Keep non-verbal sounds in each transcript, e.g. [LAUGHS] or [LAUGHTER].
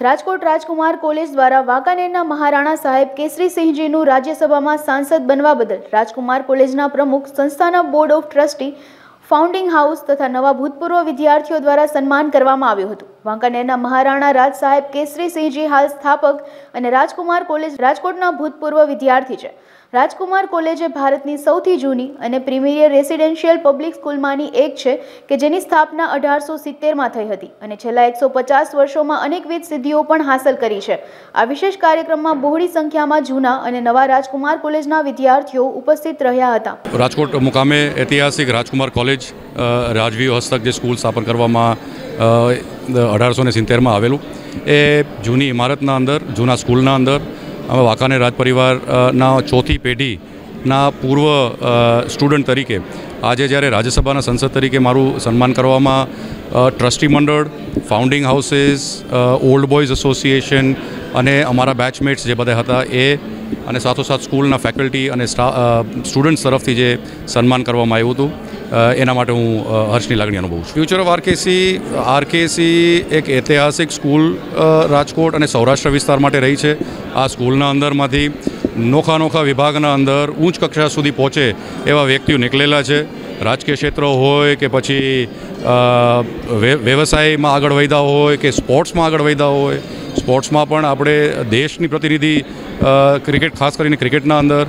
રાજકોટ રાજકુમાર college દ્વારા વાંકાનેરના મહારાણા સાહેબ કેસરીસિંહજીનું રાજ્યસભામાં સાંસદ બનવા બદલ રાજકુમાર કોલેજના પ્રમુખ સંસ્થાના board of trustee, founding house તથા નવા ભૂતપૂર્વ વિદ્યાર્થીઓ દ્વારા સન્માન કરવામાં આવ્યું હતું. વાંકાનેરના મહારાણા રાજ સાહેબ કેસરીસિંહજી હાલ સ્થાપક અને રાજકુમાર કોલેજ રાજકોટના ભૂતપૂર્વ વિદ્યાર્થી છે. રાજકુમાર કોલેજ એ ભારતની સૌથી જૂની અને પ્રીમિયર રેસિડેન્શિયલ પબ્લિક સ્કૂલમાંની એક છે કે જેની સ્થાપના અઢારસો સિત્તેરમાં થઈ હતી અને છેલ્લા એકસો પચાસ વર્ષોમાં અનેકવિધ સિદ્ધિઓ પણ હાંસલ કરી છે. આ વિશેષ કાર્યક્રમમાં બહોળી સંખ્યામાં જૂના અને નવા રાજકુમાર કોલેજના વિદ્યાર્થીઓ ઉપસ્થિત રહ્યા હતા. રાજકોટ મુકામે ઐતિહાસિક રાજકુમાર કોલેજ રાજવી હસ્તક જે સ્કૂલ સ્થાપન કરવામાં અઢારસો ને સિત્તેરમાં આવેલું. એ જૂની ઇમારતના અંદર, જૂના સ્કૂલના અંદર અમે વાંકાનેર રાજ પરિવારના ચોથી પેઢીના પૂર્વ સ્ટુડન્ટ તરીકે આજે જ્યારે રાજ્યસભાના સંસદ તરીકે મારું સન્માન કરવામાં ટ્રસ્ટી મંડળ, founding houses old boys association અને અમારા બેચમેટ્સ જે બધા હતા એ અને સાથોસાથ સ્કૂલના ફેકલ્ટી અને સ્ટા સ્ટુડન્ટ્સ તરફથી જે સન્માન કરવામાં આવ્યું હતું. એના માટે હું હર્ષની લાગણી અનુભવું છું. ફ્યુચર ઓફ આરકેસી આરકેસી એક ઐતિહાસિક સ્કૂલ રાજકોટ અને સૌરાષ્ટ્ર વિસ્તાર માટે રહી છે. આ સ્કૂલના અંદરમાંથી નોખા નોખા વિભાગના અંદર ઉચ્ચ કક્ષા સુધી પહોંચે એવા વ્યક્તિઓ નીકળેલા છે. રાજકીય ક્ષેત્ર હોય કે પછી વ્યવસાયમાં આગળ વધ્યા હોય કે સ્પોર્ટ્સમાં આગળ વધ્યા હોય. સ્પોર્ટ્સમાં પણ આપણે દેશની પ્રતિનિધિ ક્રિકેટ, ખાસ કરીને ક્રિકેટના અંદર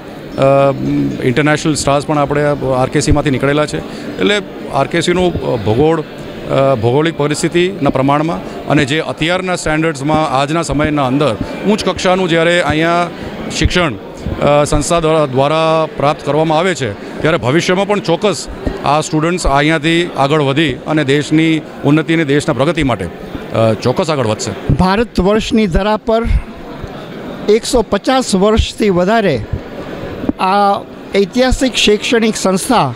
ઇન્ટરનેશનલ સ્ટાર્સ પણ આપણે આરકેસીમાંથી નીકળેલા છે. એટલે આરકેસીનું ભૂગોળ ભૌગોલિક પરિસ્થિતિના પ્રમાણમાં અને જે અત્યારના સ્ટેન્ડર્ડ્સમાં આજના સમયના અંદર ઉચ્ચ કક્ષાનું જ્યારે અહીંયા શિક્ષણ સંસ્થા દ્વારા દ્વારા પ્રાપ્ત કરવામાં આવે છે, ત્યારે ભવિષ્યમાં પણ ચોક્કસ આ સ્ટુડન્ટ્સ અહીંયાથી આગળ વધી અને દેશની ઉન્નતિ અને દેશના પ્રગતિ માટે ચોક્કસ આગળ વધશે. ભારત વર્ષની ધરા પર એકસો પચાસ વર્ષથી વધારે આ ઐતિહાસિક શૈક્ષણિક સંસ્થા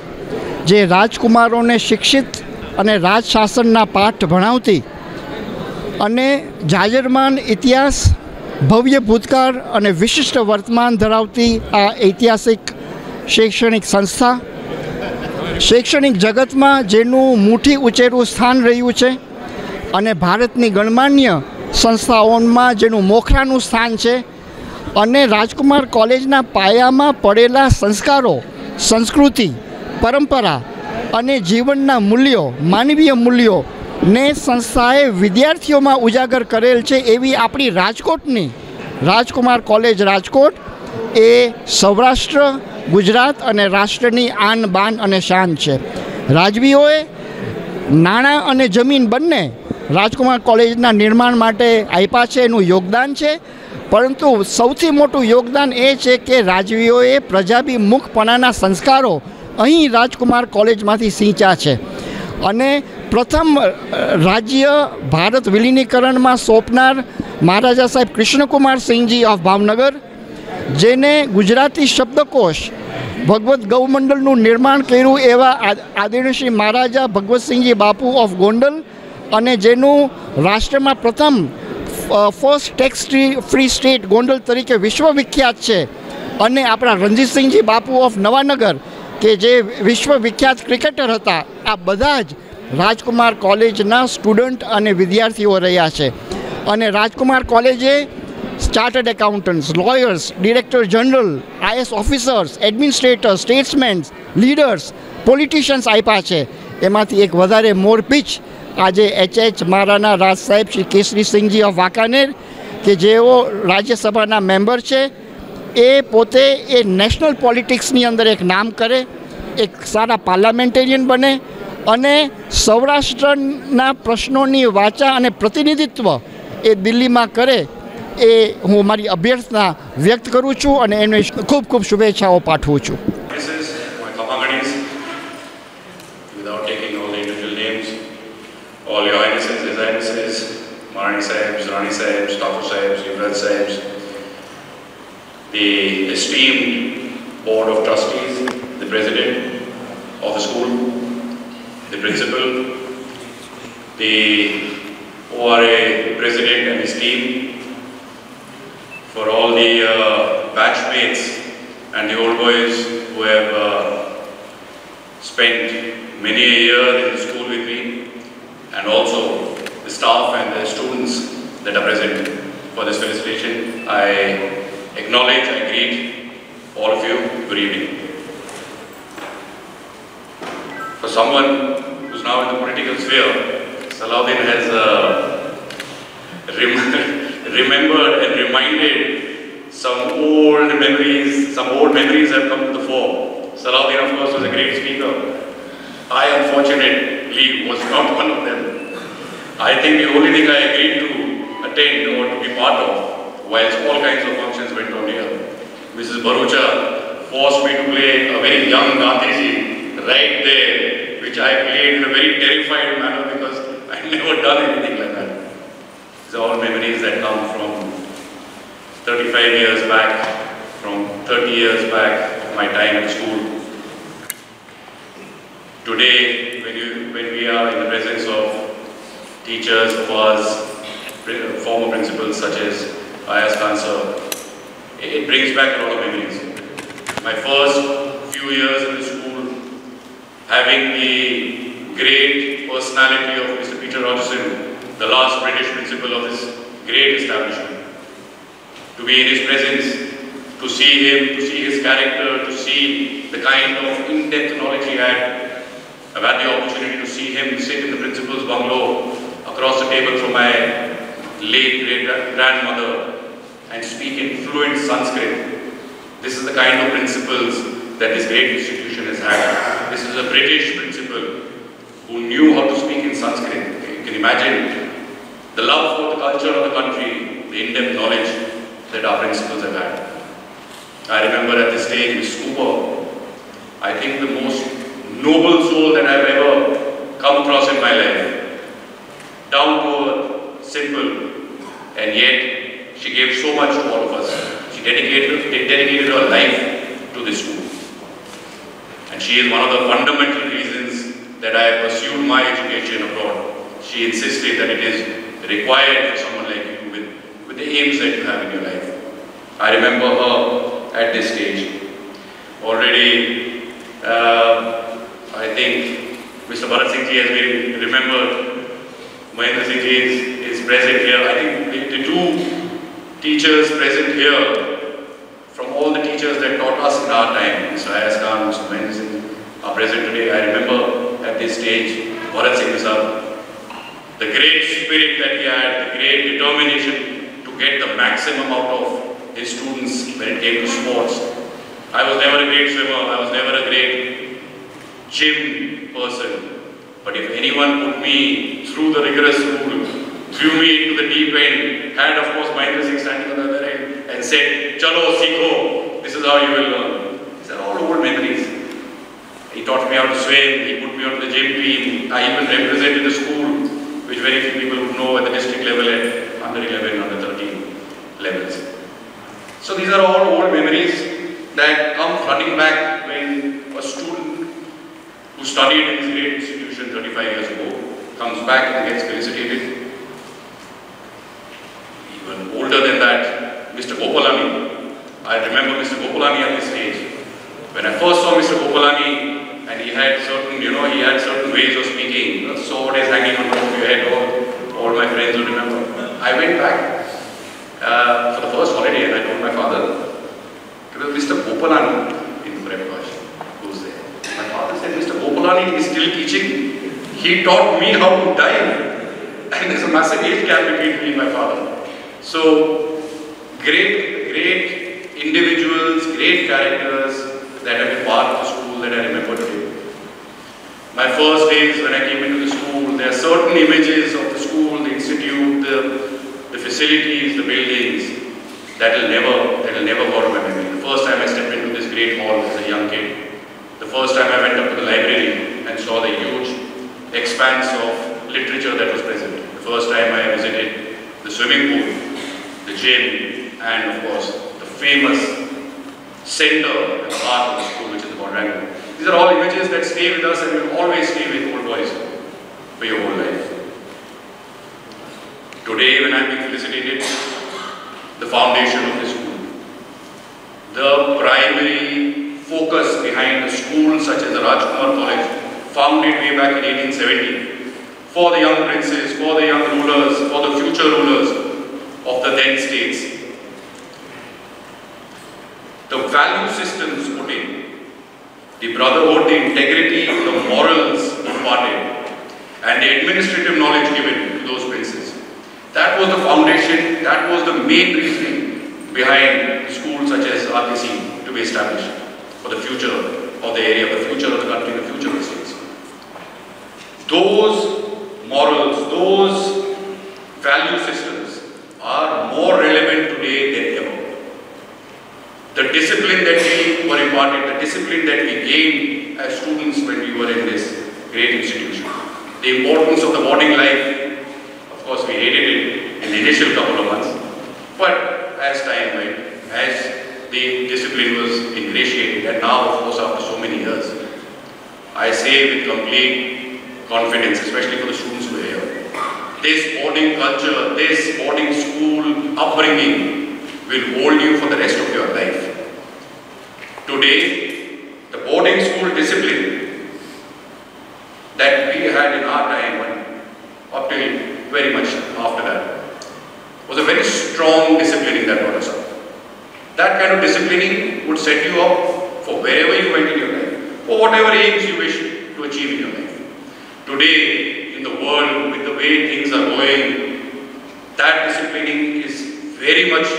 જે રાજકુમારોને શિક્ષિત અને રાજશાસનના પાઠ ભણાવતી અને જાજરમાન ઇતિહાસ, ભવ્ય ભૂતકાળ અને વિશિષ્ટ વર્તમાન ધરાવતી આ ઐતિહાસિક શૈક્ષણિક સંસ્થા શૈક્ષણિક જગતમાં જેનું મુઠ્ઠી ઉચેરું સ્થાન રહ્યું છે અને ભારતની ગણમાન્ય સંસ્થાઓમાં જેનું મોખરાનું સ્થાન છે અને રાજકુમાર કોલેજના પાયામાં પડેલા સંસ્કારો, સંસ્કૃતિ, પરંપરા અને જીવનના મૂલ્યો, માનવીય મૂલ્યો ને સંસ્થાએ વિદ્યાર્થીઓમાં ઉજાગર કરેલ છે એવી આપણી રાજકોટની રાજકુમાર કોલેજ રાજકોટ એ સૌરાષ્ટ્ર, ગુજરાત અને રાષ્ટ્રની આન બાન અને શાન છે. રાજવીઓએ નાણાં અને જમીન બંને રાજકુમાર કોલેજના નિર્માણ માટે આપ્યા છે, એનું યોગદાન છે પરંતુ સૌથી મોટું યોગદાન એ છે કે રાજવીઓએ પ્રજાભિમુખપણાના સંસ્કારો અહીં રાજકુમાર કોલેજમાંથી સિંચ્યા છે. અને પ્રથમ રાજ્ય ભારત વિલીનીકરણમાં સોંપનાર મહારાજા સાહેબ કૃષ્ણકુમાર સિંહજી ઓફ ભાવનગર, જેને ગુજરાતી શબ્દકોશ ભગવત ગૌમંડળનું નિર્માણ કર્યું એવા આદરણીય શ્રી મહારાજા ભગવતસિંહજી બાપુ ઓફ ગોંડલ અને જેનું રાષ્ટ્રમાં પ્રથમ first tax free state Gondal તરીકે વિશ્વવિખ્યાત છે. અને આપણા રણજીતસિંહજી બાપુ ઓફ નવાનગર, કે જે વિશ્વવિખ્યાત ક્રિકેટર હતા, આ બધા જ રાજકુમાર કોલેજના સ્ટુડન્ટ અને વિદ્યાર્થીઓ રહ્યા છે. અને રાજકુમાર કોલેજે chartered accountants lawyers director general IAS officers administrators statesmens leaders politicians આપ્યા છે. એમાંથી એક વધારે મોરપીચ આજે એચ એચ મારાના રાજ સાહેબ શ્રી કેસરીસિંહજી ઓફ વાંકાનેર, કે જેઓ રાજ્યસભાના મેમ્બર છે, એ પોતે એ નેશનલ પોલિટિક્સની અંદર એક નામ કરે, એક સારા પાર્લામેન્ટેરિયન બને અને સૌરાષ્ટ્રના પ્રશ્નોની વાચા અને પ્રતિનિધિત્વ એ દિલ્હીમાં કરે, એ હું મારી અભ્યર્થના વ્યક્ત કરું છું અને એને ખૂબ ખૂબ શુભેચ્છાઓ પાઠવું છું. All your highnesses, his highnesses, Mahani Sahibs, Rani Sahibs, Thakur Sahibs, Yuvraj Sahibs, the esteemed board of trustees, the president of the school, the principal, the ORA president and his team, for all the uh, batchmates and the old boys who have uh, spent many a year in the school with me, and also the staff and the students that are present for this felicitation. I acknowledge, I greet all of you. Good evening. For someone who's now in the political sphere, Salahuddin has uh, rem- [LAUGHS] remembered and reminded some old memories. Some old memories have come to the fore. Salahuddin, of course, was a great speaker. I, unfortunately, was not [LAUGHS] one of them. I think the only thing I agreed to attend or to be part of, whilst all kinds of functions went on here, Mrs. Barucha forced me to play a very young Gandhiji right there, which I played in a very terrified manner because I had [LAUGHS] never done anything like that. These are all memories that come from 35 years back, from 30 years back of my time at school. Today, when, you, when we are in the presence of teachers ours, uh, former principals such as Ayaz Khan sir, it, it brings back a lot of memories. My first few years in the school, having the great personality of Mr. Peter Rogerson, the last British principal of this great establishment, to be in his presence, to see him, to see his character, to see the kind of in-depth knowledge he had. I've had the opportunity to see him sit in the principal's bungalow across the table from my late great grandmother and speak in fluent Sanskrit. This is the kind of principles that this great institution has had. This is a British principal who knew how to speak in Sanskrit. You can imagine the love for the culture of the country, the in-depth knowledge that our principals have had. I remember at this stage with Scuba, I think the most noble soul that I've ever come across in my life. Down to earth, simple, and yet she gave so much to all of us. She dedicated, dedicated her life to this school. And she is one of the fundamental reasons that I pursued my education abroad. She insisted that it is required for someone like you with, with the aims that you have in your life. I remember her at this stage. Already, uh, I think Mr. Bharat Singh has been remembered. Mahendra Singh is, is present here. I think the, the two teachers present here from all the teachers that taught us in our time, Mr. Ayaz Khan, Mr. Mahendra Singh, are present today. I remember at this stage, Bharat Singh sir, the great spirit that he had, the great determination to get the maximum out of his students when it came to sports. I was never a great swimmer, I was never a great gym person. But if anyone put me through the rigorous school, threw me into the deep end, had of course Mahendra Singh standing on the other end and said, Chalo, Sikho, this is how you will learn. These are all old memories. He taught me how to swim, he put me on the gym team, I even represented the school, which very few people would know at the district level at under 11, under 13 levels. So these are all old memories that come flooding back when a student who studied in this great institution 35 years ago comes back and gets felicitated. Even older than that, Mr. Gopalani. I remember Mr. Gopalani at this stage. When I first saw Mr. Gopalani and he had certain, you know, he had certain ways of speaking. The sword is hanging on top of your head, all, all my friends will remember. I went back uh, for the first holiday and I told my father, it was Mr. Gopalani in Premkash who's there. My father said, is still teaching. He taught me how to dive. And there's a massive age gap between me and my father. So, great, great individuals, great characters that have been part of the school that I remember today. My first days when I came into the school, there are certain images of the school, the institute, the, the facilities, the buildings that will never, that will never go out of my memory. The first time I stepped into this great hall as a young kid, the first time I went up to the library and saw the huge expanse of literature that was present. The first time I visited the swimming pool, the gym, and of course the famous center and the heart of the school, which is the quadrangle. These are all images that stay with us and will always stay with old boys for your whole life. Today, when I'm being felicitated, the foundation of the school, the primary focus behind a school such as the Rajkumar College, founded way back in 1870 for the young princes, for the young rulers, for the future rulers of the then states. The value systems put in, the brotherhood, the integrity, the morals imparted, and the administrative knowledge given to those princes. That was the foundation, that was the main reasoning behind schools such as RPC to be established for the future of the area, the future of the country, the future of the state. Those morals, those value systems are more relevant today than ever. The discipline that we were imparted, the discipline that we gained as students when we were in this great institution, the importance of the boarding life, of course we hated it in the initial couple of months, but as time went, as the discipline was ingratiated, and now of course after so many years, I say with complete confidence, especially for the students who are here, this boarding culture, this boarding school upbringing will hold you for the rest of your life. Today, the boarding school discipline that we had in our time and up till very much after that was a very strong disciplining that brought us up. That kind of disciplining would set you up for wherever you went in your life, or whatever aims you wish to achieve in your life. Today, in the world, with the way things are going, that disciplining is very much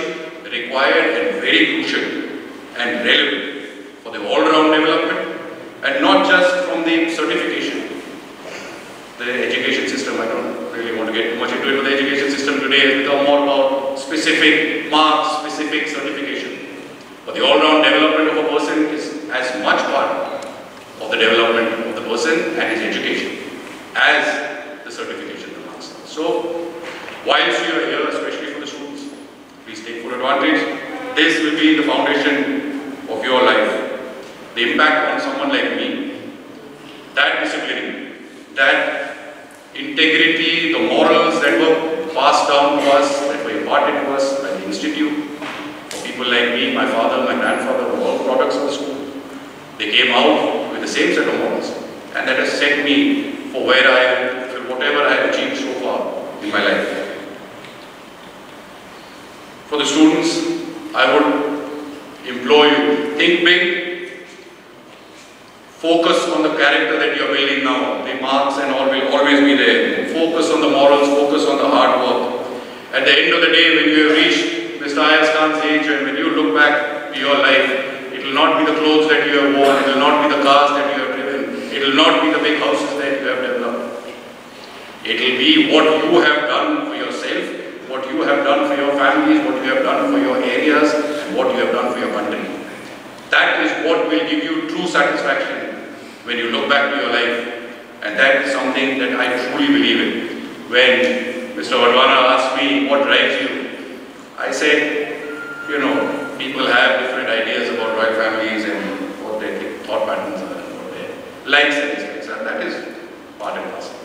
required and very crucial and relevant for the all-round development and not just from the certification. The education system, I don't really want to get too much into it, but the education system today has become more about specific marks, specific certification. But the all-round development of a person is as much part of the development of the person and his as the certification demands. So, whilst you are here, especially for the students, please take full advantage. This will be the foundation of your life. The impact on someone like me, that discipline, that integrity, the morals that were passed down to us, that were imparted to us by the institute, for people like me, my father, my grandfather were all products of the school. They came out with the same set of morals, and that has set me for where I am, for whatever I have achieved so far in my life. For the students, I would implore you, think big, focus on the character that you are building now. The marks and all will always be there. Focus on the morals, focus on the hard work. At the end of the day, when you have reached Mr. Ayaz Khan's age and when you look back to your life, it will not be the clothes that you have worn, it will not be the cars that you have driven, it will not be the big houses that you have developed. It will be what you have done for yourself, what you have done for your families, what you have done for your areas, and what you have done for your country. That is what will give you true satisfaction when you look back to your life. And that is something that I truly believe in. When Mr. Wadwana asked me, what drives you? I said, you know, people have different ideas about royal families and what their thought patterns are, and what their likes and dislikes are. That is part and parcel.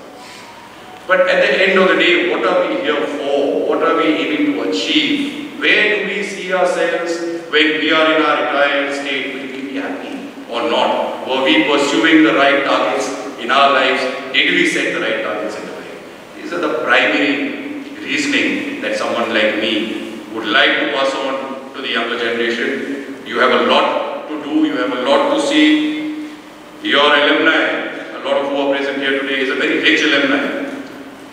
But at the end of the day, what are we here for? What are we aiming to achieve? Where do we see ourselves when we are in our retired state? Will we be happy or not? Were we pursuing the right targets in our lives? Did we set the right targets in the life? These are the primary reasoning that someone like me would like to pass on the younger generation. You have a lot to do, you have a lot to see. Your alumni, a lot of who are present here today, is a very rich alumni.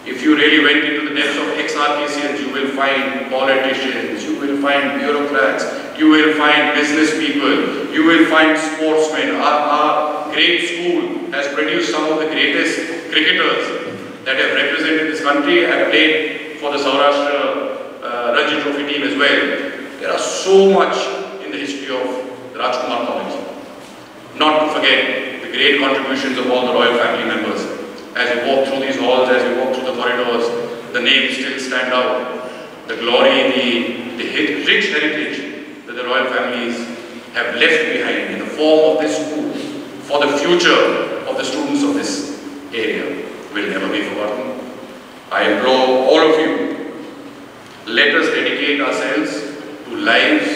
If you really went into the depths of ex-RKCians, you will find politicians, you will find bureaucrats, you will find business people, you will find sportsmen. Our, our great school has produced some of the greatest cricketers that have represented this country and played for the Saurashtra uh, Ranji Trophy team as well. There are so much in the history of the Rajkumar College. Not to forget the great contributions of all the royal family members. As you walk through these halls, as you walk through the corridors, the names still stand out. The glory, the, the rich heritage that the royal families have left behind in the form of this school for the future of the students of this area will never be forgotten. I implore all of you, let us dedicate ourselves to lives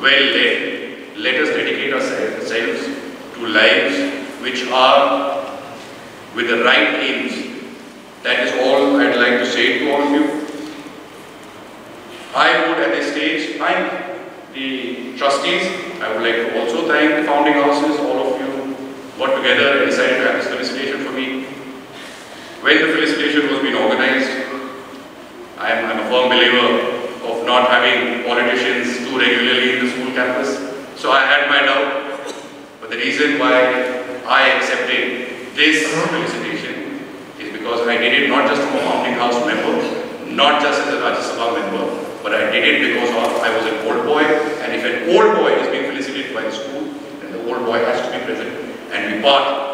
well led. Let us dedicate ourselves to lives which are with the right aims. That is all I'd like to say to all of you. I would at this stage thank the trustees. I would like to also thank the founding houses, all of you got together and decided to have this felicitation for me. When the felicitation was being organized, I am I'm a firm believer of not having politicians too regularly in the school campus. So I had my doubt. But the reason why I this felicitation is because I did it not just from a founding house member, not just as a Rajya Sabha member, but I did it because of, I was an old boy, and if an old boy is being felicitated by the school, then the old boy has to be present and be part